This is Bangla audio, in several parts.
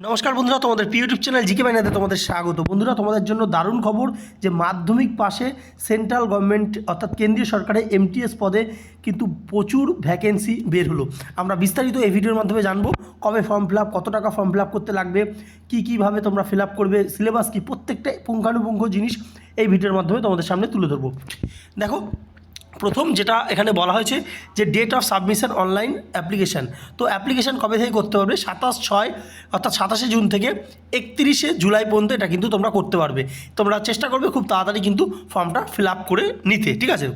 নমস্কার বন্ধুরা, তোমাদের ইউটিউব চ্যানেল জিকে বাইনাতে তোমাদের স্বাগত। বন্ধুরা, তোমাদের জন্য দারুণ খবর যে মাধ্যমিক পাশে সেন্ট্রাল গভর্নমেন্ট অর্থাৎ কেন্দ্রীয় সরকারের এমটিএস পদে কিন্তু প্রচুর ভ্যাকেন্সি বের হলো। আমরা বিস্তারিত এই ভিডিওর মাধ্যমে জানব কবে ফর্ম ফিল কত টাকা ফর্ম ফিল করতে লাগবে, কী কীভাবে তোমরা ফিল করবে, সিলেবাস কী প্রত্যেকটা পুঙ্খানুপুঙ্খ জিনিস এই ভিডিওর মাধ্যমে তোমাদের সামনে তুলে ধরবো। দেখো প্রথম যেটা এখানে বলা হয়েছে যে date of submission online application তো অ্যাপ্লিকেশান কবে থেকে করতে পারবে? সাতাশ ছয় অর্থাৎ সাতাশে জুন থেকে একত্রিশে জুলাই পর্যন্ত এটা কিন্তু তোমরা করতে পারবে। তোমরা চেষ্টা করবে খুব তাড়াতাড়ি কিন্তু ফর্মটা ফিল আপ করে নিতে, ঠিক আছে?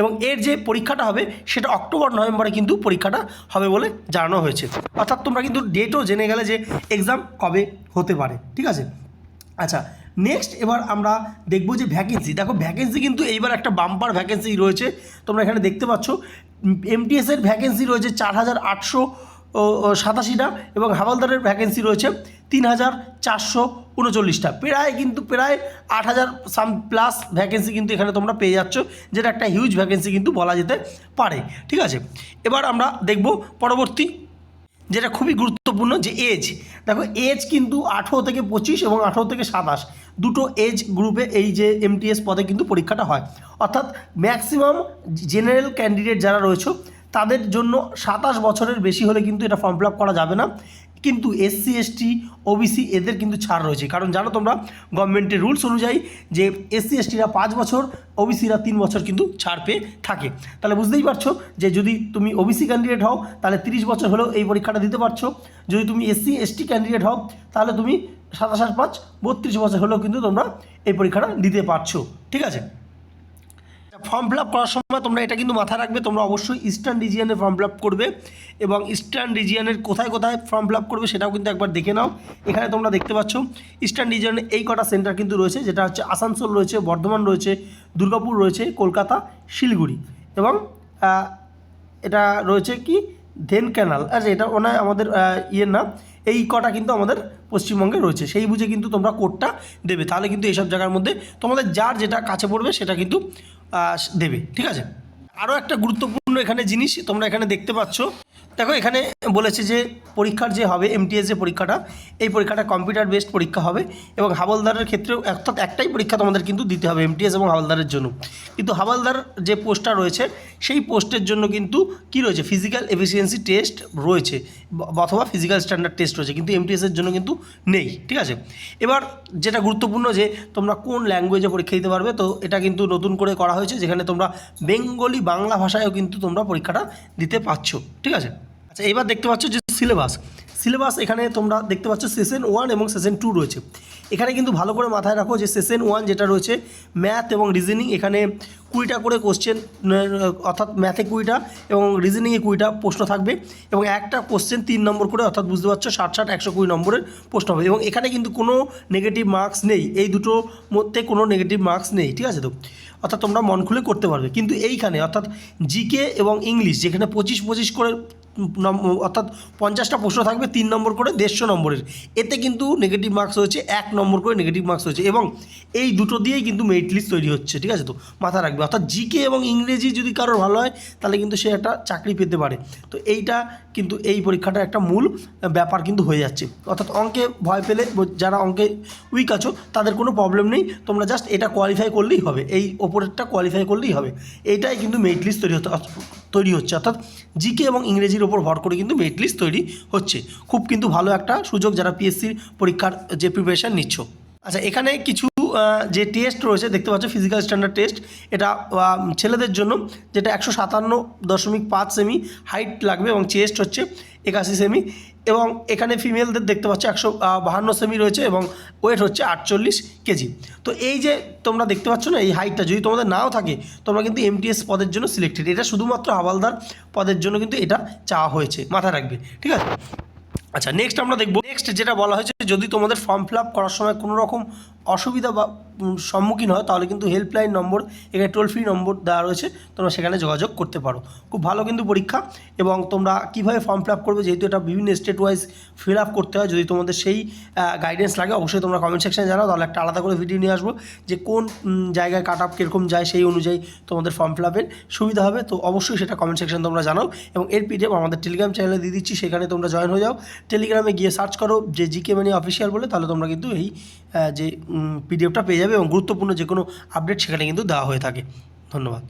এবং এর যে পরীক্ষাটা হবে, সেটা অক্টোবর, নভেম্বরে কিন্তু পরীক্ষাটা হবে বলে জানানো হয়েছে। অর্থাৎ তোমরা কিন্তু ডেটও জেনে গেলে যে এক্সাম কবে হতে পারে, ঠিক আছে? আচ্ছা নেক্সট এবার আমরা দেখব যে ভ্যাকেন্সি দেখো ভ্যাকেন্সি কিন্তু এইবার একটা বাম্পার ভ্যাকেন্সি রয়েছে। তোমরা এখানে দেখতে পাচ্ছ এমটিএসের ভ্যাকেন্সি রয়েছে চার হাজার আটশো সাতাশিটা এবং হাওলদারের ভ্যাকেন্সি রয়েছে তিন হাজার চারশো উনচল্লিশটা। প্রায় কিন্তু, প্রায় আট হাজার সাম প্লাস ভ্যাকেন্সি কিন্তু এখানে তোমরা পেয়ে যাচ্ছ, যেটা একটা হিউজ ভ্যাকেন্সি কিন্তু বলা যেতে পারে। ঠিক আছে? এবার আমরা দেখব পরবর্তী যেটা খুবই গুরুত্বপূর্ণ যে এজ দেখো এজ কিন্তু আঠেরো থেকে পঁচিশ এবং আঠেরো থেকে সাতাশ। দুটো এজ গ্রুপে এই যে এমটিএস পদে কিন্তু পরীক্ষাটা হয়। অর্থাৎ ম্যাক্সিমাম জেনারেল ক্যান্ডিডেট যারা রয়েছে, তাদের জন্য সাতাশ বছরের বেশি হলে কিন্তু এটা ফর্ম ফিল করা যাবে না। কিন্তু এসসি এসটি ওবিসি এদের কিন্তু ছাড় রয়েছে। কারণ জানো তোমরা গভর্নমেন্টের রুলস অনুযায়ী যে এসসি এসটিরা পাঁচ বছর ওবিসিরা তিন বছর কিন্তু ছাড় পেয়ে থাকে। তাহলে বুঝতেই পারছ যে যদি তুমি ওবিসি ক্যান্ডিডেট হও, তাহলে তিরিশ বছর হলেও এই পরীক্ষাটা দিতে পারছ। যদি তুমি এসসি এসটি ক্যান্ডিডেট হও, তাহলে তুমি সাতাশ পাঁচ, বত্রিশ বছর হলেও কিন্তু তোমরা এই পরীক্ষাটা দিতে পারছ। ঠিক আছে? ফর্ম ফিল আপ করার সময় তোমরা এটা কিন্তু মাথায় রাখবে, তোমরা অবশ্যই ইস্টার্ন রিজিয়নে ফর্ম ফিল আপ করবে এবং ইস্টার্ন রিজিয়নের কোথায় কোথায় ফর্ম ফিল আপ করবে সেটাও কিন্তু একবার দেখে নাও। এখানে তোমরা দেখতে পাচ্ছ ইস্টার্ন রিজিয়নে এই কটা সেন্টার কিন্তু রয়েছে, যেটা হচ্ছে আসানসোল রয়েছে, বর্ধমান রয়েছে, দুর্গাপুর রয়েছে, কলকাতা, শিলিগুড়ি এবং এটা রয়েছে কি? ধেন ক্যানাল আচ্ছা এটা ওনায় আমাদের ইয়ের নাম এই কটা কিন্তু আমাদের পশ্চিমবঙ্গে রয়েছে। সেই বুঝে কিন্তু তোমরা কোডটা দেবে। তাহলে কিন্তু এইসব জায়গার মধ্যে তোমাদের যার যেটা কাছে পড়বে সেটা কিন্তু দেবে ঠিক আছে? আরও একটা গুরুত্বপূর্ণ এখানে জিনিস তোমরা এখানে দেখতে পাচ্ছ। দেখো, এখানে বলেছে যে পরীক্ষার যে হবে এমটিএস যে পরীক্ষাটা, এই পরীক্ষাটা কম্পিউটার বেসড পরীক্ষা হবে এবং হাবলদারের ক্ষেত্রেও অর্থাৎ একটাই পরীক্ষা তোমাদের কিন্তু দিতে হবে এমটিএস এবং হাবলদারের জন্য। কিন্তু হাবলদার যে পোস্টটা রয়েছে, সেই পোস্টের জন্য কিন্তু কি রয়েছে? ফিজিক্যাল এফিসিয়েন্সি টেস্ট রয়েছে অথবা ফিজিক্যাল স্ট্যান্ডার্ড টেস্ট রয়েছে, কিন্তু এমটিএসের জন্য কিন্তু নেই, ঠিক আছে? এবার যেটা গুরুত্বপূর্ণ যে তোমরা কোন ল্যাঙ্গুয়েজে পরীক্ষা দিতে পারবে, তো এটা কিন্তু নতুন করে করা হয়েছে, যেখানে তোমরা বেঙ্গলি বাংলা ভাষায়ও কিন্তু তোমরা পরীক্ষাটা দিতে পারছ, ঠিক আছে? আচ্ছা এবার দেখতে পাচ্ছ যে সিলেবাস সিলেবাস এখানে তোমরা দেখতে পাচ্ছ সেশন ওয়ান এবং সেশন টু রয়েছে। এখানে কিন্তু ভালো করে মাথায় রাখো যে সেশন ওয়ান যেটা রয়েছে ম্যাথ এবং রিজনিং এখানে কুড়িটা করে কোশ্চেন অর্থাৎ ম্যাথে কুড়িটা এবং রিজনিংয়ে কুড়িটা প্রশ্ন থাকবে এবং একটা কোশ্চেন তিন নম্বর করে, অর্থাৎ বুঝতে পারছ ষাট ষাট, একশো কুড়ি নম্বরের প্রশ্ন হবে এবং এখানে কিন্তু কোনো নেগেটিভ মার্কস নেই। এই দুটোর মধ্যে কোনো নেগেটিভ মার্কস নেই, ঠিক আছে তো? অর্থাৎ তোমরা মন খুলে করতে পারবে। কিন্তু এইখানে, অর্থাৎ জিকে এবং ইংলিশ যেখানে পঁচিশ পঁচিশ করে অর্থাৎ পঞ্চাশটা প্রশ্ন থাকবে তিন নম্বর করে দেড়শো নম্বরের। এতে কিন্তু নেগেটিভ মার্কস হয়েছে, এক নম্বর করে নেগেটিভ মার্কস হয়েছে এবং এই দুটো দিয়েই কিন্তু মেরিট লিস্ট তৈরি হচ্ছে, ঠিক আছে তো? মাথায় রাখবে। অর্থাৎ জিকে এবং ইংরেজি যদি কারোর ভালো হয়, তাহলে কিন্তু সে একটা চাকরি পেতে পারে। তো এইটা কিন্তু এই পরীক্ষাটা একটা মূল ব্যাপার কিন্তু হয়ে যাচ্ছে। অর্থাৎ অঙ্কে ভয় পেলে যারা অঙ্কে উইক আছো, তাদের কোনো প্রবলেম নেই। তোমরা জাস্ট এটা কোয়ালিফাই করলেই হবে। এই ওপরেরটা কোয়ালিফাই করলেই হবে। এইটাই কিন্তু মেরিট লিস্ট তৈরি হতে তৈরি হচ্ছে। অর্থাৎ জিকে এবং ইংরেজির ওপর ভর করে কিন্তু মেরিট লিস্ট তৈরি হচ্ছে। খুব কিন্তু ভালো একটা সুযোগ যারা পিএসসির পরীক্ষার যে প্রিপারেশান নিচ্ছ। আচ্ছা এখানে কিছু যে টেস্ট রয়েছে, দেখতে পাচ্ছ ফিজিক্যাল স্ট্যান্ডার্ড টেস্ট এটা ছেলেদের জন্য যেটা একশো সাতান্ন দশমিক পাঁচ সেমি হাইট লাগবে এবং চেস্ট হচ্ছে একাশি সেমি এবং এখানে ফিমেলদের দেখতে পাচ্ছ একশো বাহান্ন সেমি রয়েছে এবং ওয়েট হচ্ছে আটচল্লিশ কেজি তো এই যে তোমরা দেখতে পাচ্ছ না, এই হাইটটা যদি তোমাদের নাও থাকে, তোমরা কিন্তু এমটিএস পদের জন্য সিলেক্টেড এটা শুধুমাত্র হাওয়ালদার পদের জন্য কিন্তু এটা চাওয়া হয়েছে, মাথায় রাখবে, ঠিক আছে? আচ্ছা নেক্সট আমরা দেখব। নেক্সট যেটা বলা হয়েছে, যদি তোমাদের ফর্ম ফিল আপ করার সময় কোনো রকম অসুবিধা বা সম্মুখীন হয়, তাহলে কিন্তু হেল্পলাইন নম্বর, এখানে টোল ফ্রি নম্বর দেওয়া রয়েছে, তোমরা সেখানে যোগাযোগ করতে পারো। খুব ভালো কিন্তু পরীক্ষা এবং তোমরা কীভাবে ফর্ম ফিল আপ করবে যেহেতু এটা বিভিন্ন স্টেট ওয়াইজ ফিল আপ করতে হয়, যদি তোমাদের সেই গাইডেন্স লাগে, অবশ্যই তোমরা কমেন্ট সেকশানে জানাও, তাহলে একটা আলাদা করে ভিডিও নিয়ে আসব যে কোন জায়গায় কাট আপ কীরকম যায়, সেই অনুযায়ী তোমাদের ফর্ম ফিল আপের সুবিধা হবে। তো অবশ্যই সেটা কমেন্ট সেকশন তোমরা জানাও এবং এর পিডিএফ আমাদের টেলিগ্রাম চ্যানেলে দিয়ে দিচ্ছি, সেখানে তোমরা জয়েন হয়ে যাও। টেলিগ্রামে গিয়ে সার্চ করো, যে জিকে মানে অফিসিয়াল বলে, তাহলে তোমরা কিন্তু এই যে পিডিএফটা পেয়ে যাবে এবং গুরুত্বপূর্ণ যে কোনো আপডেট সেখানে কিন্তু দেওয়া হয়ে থাকে। ধন্যবাদ।